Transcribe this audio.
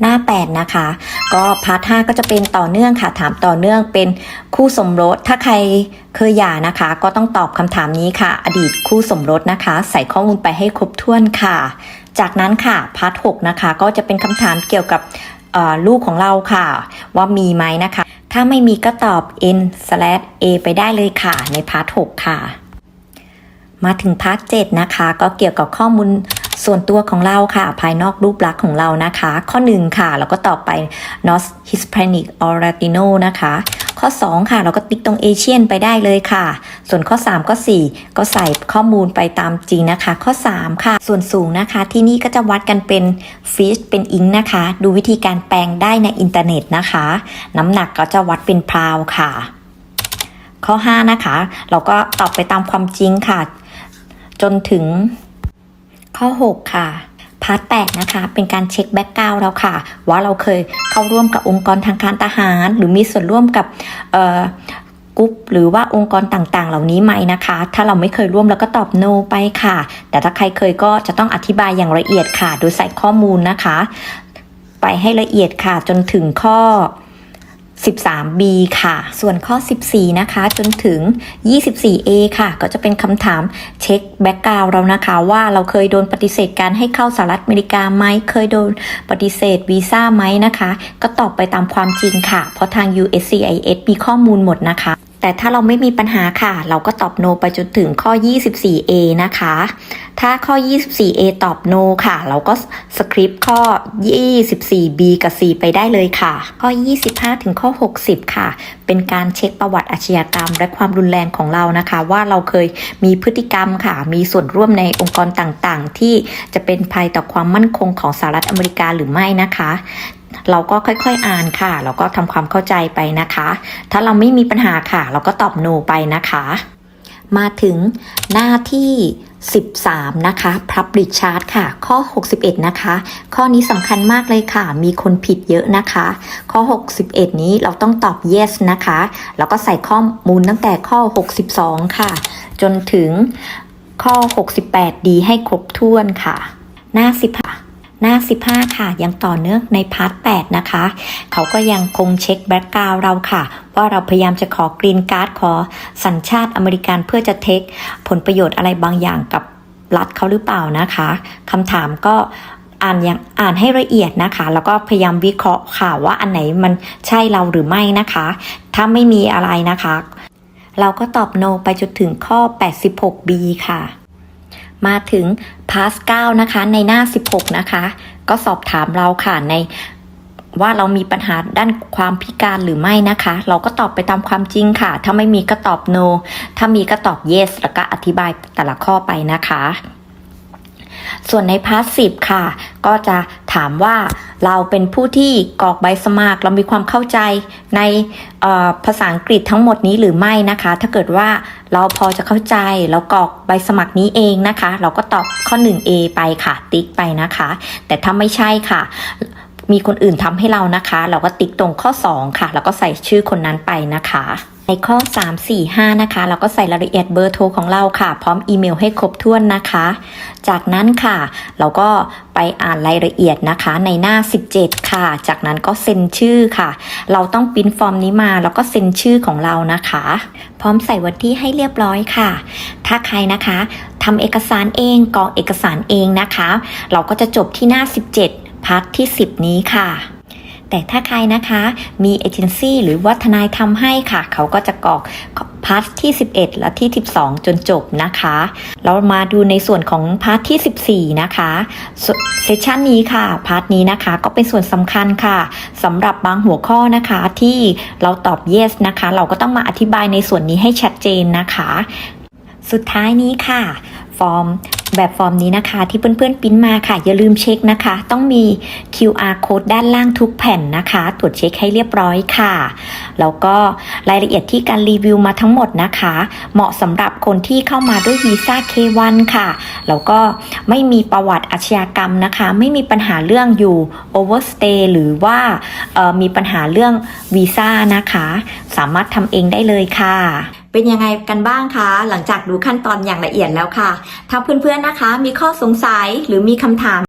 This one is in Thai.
หน้า 8 นะคะ ก็พาร์ท5ก็จะเป็นต่อเนื่องค่ะ ถามต่อเนื่องเป็นคู่สมรส ถ้าใครเคยหย่านะคะ ก็ต้องตอบคำถามนี้ค่ะ อดีตคู่สมรสนะคะ ใส่ข้อมูลไปให้ครบถ้วนค่ะ จากนั้นค่ะพาร์ท6นะคะ ก็จะเป็นคำถามเกี่ยวกับลูกของเราค่ะ ว่ามีไหมนะคะ ถ้าไม่มีก็ตอบ n a ไปได้เลยค่ะ ในพาร์ท6ค่ะ มาถึงพาร์ท7นะคะ ก็เกี่ยวกับข้อมูล ส่วนตัวของเราค่ะ ภายนอกรูปลักษณ์ของเรานะคะ ข้อ 1 ค่ะ เราก็ตอบไป North Hispanic or Latino นะคะ ข้อ 2 ค่ะ เราก็ติ๊กตรงเอเชียนไปได้เลยค่ะ ส่วนข้อ3ก็4ก็ใส่ข้อมูลไปตามจริงนะคะ ข้อ 3 ค่ะ ส่วนสูงนะคะ ที่นี่ก็จะวัดกันเป็นฟิชเป็นอิงนะคะ ดูวิธีการแปลงได้ในอินเทอร์เน็ตนะคะ น้ำหนักก็จะวัดเป็นพราวค่ะ ข้อ 5 นะคะ เราก็ตอบไปตามความจริงค่ะ จนถึง ข้อ 6 ค่ะพาร์ท8นะคะ เป็นการเช็คแบ็กกราวด์เราค่ะ ว่าเราเคยเข้าร่วมกับองค์กรทางการทหาร หรือมีส่วนร่วมกับกรุ๊ปหรือว่าองค์กรต่างๆ เหล่านี้ไหมนะคะ ถ้าเราไม่เคยร่วมเราก็ตอบ no ไปค่ะ แต่ถ้าใครเคยก็จะต้องอธิบายอย่างละเอียดค่ะ โดยใส่ข้อมูลนะคะ ไปให้ละเอียดค่ะจนถึงข้อ 13b ค่ะ ส่วนข้อ 14 นะคะ จนถึง 24a ค่ะ ก็จะเป็นคำถามเช็คแบ็กกราวเรานะคะ ว่าเราเคยโดนปฏิเสธการให้เข้าสหรัฐอเมริกาไหม เคยโดนปฏิเสธวีซ่าไหมนะคะ ก็ตอบไปตามความจริงค่ะ เพราะทาง USCIS มีข้อมูลหมดนะคะ แต่ถ้าเราไม่มีปัญหาค่ะ เราก็ตอบ no ไปจนถึงข้อ 24a นะคะ ถ้าข้อ 24a ตอบ no ค่ะ เราก็สคริปต์ข้อ 24b กับ c ไปได้เลยค่ะ ข้อ 25 ถึงข้อ 60 ค่ะ เป็นการเช็คประวัติอาชญากรรม และความรุนแรงของเรานะคะ ว่าเราเคยมีพฤติกรรมค่ะ มีส่วนร่วมในองค์กรต่างๆ ที่จะเป็นภัยต่อความมั่นคงของสหรัฐอเมริกาหรือไม่นะคะ เราก็ค่อยๆอ่านค่ะ แล้วก็ทำความเข้าใจไปนะคะ ถ้าเราไม่มีปัญหาค่ะ เราก็ตอบ no ไปนะคะ มาถึงหน้าที่ 13 นะคะ Public Chart ค่ะ ข้อ 61 นะคะ ข้อนี้สำคัญมากเลยค่ะ มีคนผิดเยอะนะคะ ข้อ 61 นี้เราต้องตอบ yes นะคะ แล้วก็ใส่ข้อมูลตั้งแต่ข้อ 62 ค่ะ จนถึงข้อ 68 ดีให้ครบถ้วนค่ะ หน้า10ค่ะ หน้า 15 ค่ะ ยังต่อเนื่องในพาร์ท 8 นะคะ เขาก็ยังคงเช็คแบ็กกราวเราค่ะ ว่าเราพยายามจะขอกรีนการ์ดขอสัญชาติอเมริกันเพื่อจะเทคผลประโยชน์อะไรบางอย่างกับรัฐเขาหรือเปล่านะคะคำถามก็อ่านอย่างอ่านให้ละเอียดนะคะ แล้วก็พยายามวิเคราะห์ค่ะว่าอันไหนมันใช่เราหรือไม่นะคะ ถ้าไม่มีอะไรนะคะ เราก็ตอบ no ไปจนถึงข้อ 86b ค่ะ มาถึงาส 9 นะคะ ในหน้า 16 นะคะ ก็สอบถามเราค่ะในว่าเรามีปัญหาด้านความพิการหรือไม่นะคะ เราก็ตอบไปตามความจริงค่ะ ถ้าไม่มีก็ตอบ no ถ้ามีก็ตอบ yes แล้วก็อธิบายแต่ละข้อไปนะคะ ส่วนในพาสซีฟค่ะ ก็จะถามว่าเราเป็นผู้ที่กรอกใบสมัคร เรามีความเข้าใจในภาษาอังกฤษทั้งหมดนี้หรือไม่นะคะ ถ้าเกิดว่าเราพอจะเข้าใจเรากรอกใบสมัครนี้เองนะคะ เราก็ตอบข้อ 1A ไปค่ะ ติ๊กไปนะคะ แต่ถ้าไม่ใช่ค่ะ มีคนอื่นทำให้เรานะคะ เราก็ติ๊กตรงข้อ 2 ค่ะ แล้วก็ใส่ชื่อคนนั้นไปนะคะในข้อ 3 4 5 นะคะ เราก็ใส่รายละเอียดเบอร์โทรของเราค่ะ พร้อมอีเมลให้ครบถ้วนนะคะ จากนั้นค่ะ เราก็ไปอ่านรายละเอียดนะคะ ในหน้า 17 ค่ะ จากนั้นก็เซ็นชื่อค่ะ เราต้องปริ้นฟอร์มนี้มาแล้วก็เซ็นชื่อของเรานะคะ พร้อมใส่วันที่ให้เรียบร้อยค่ะ ถ้าใครนะคะทำเอกสารเองกรอกเอกสารเองนะคะ เราก็จะจบที่หน้า 17 พาร์ทที่ 10 นี้ค่ะ แต่ถ้าใครนะคะมีเอเจนซี่หรือว่าทนายทำให้ค่ะ เขาก็จะกรอกพาร์ทที่ 11 และที่ 12 จนจบนะคะ เรามาดูในส่วนของพาร์ทที่ 14 นะคะเซสชันนี้ค่ะ พาร์ทนี้นะคะ ก็เป็นส่วนสำคัญค่ะสำหรับบางหัวข้อนะคะที่เราตอบ yes นะคะ เราก็ต้องมาอธิบายในส่วนนี้ให้ชัดเจนนะคะ สุดท้ายนี้ค่ะ ฟอร์ม แบบฟอร์มนี้นะคะที่เพื่อนๆปิ้นมาค่ะ อย่าลืมเช็คนะคะ ต้องมี QR code ด้านล่างทุกแผ่นนะคะ ตรวจเช็คให้เรียบร้อยค่ะ แล้วก็รายละเอียดที่การรีวิวมาทั้งหมดนะคะ เหมาะสำหรับคนที่เข้ามาด้วยวีซ่า K1 ค่ะ แล้วก็ไม่มีประวัติอาชญากรรมนะคะ ไม่มีปัญหาเรื่องอยู่ overstay หรือว่ามีปัญหาเรื่องวีซ่านะคะ สามารถทำเองได้เลยค่ะ เป็นยังไงกันบ้างคะ หลังจากดูขั้นตอนอย่างละเอียดแล้วค่ะ ถ้าเพื่อนๆนะคะ มีข้อสงสัยหรือมีคำถาม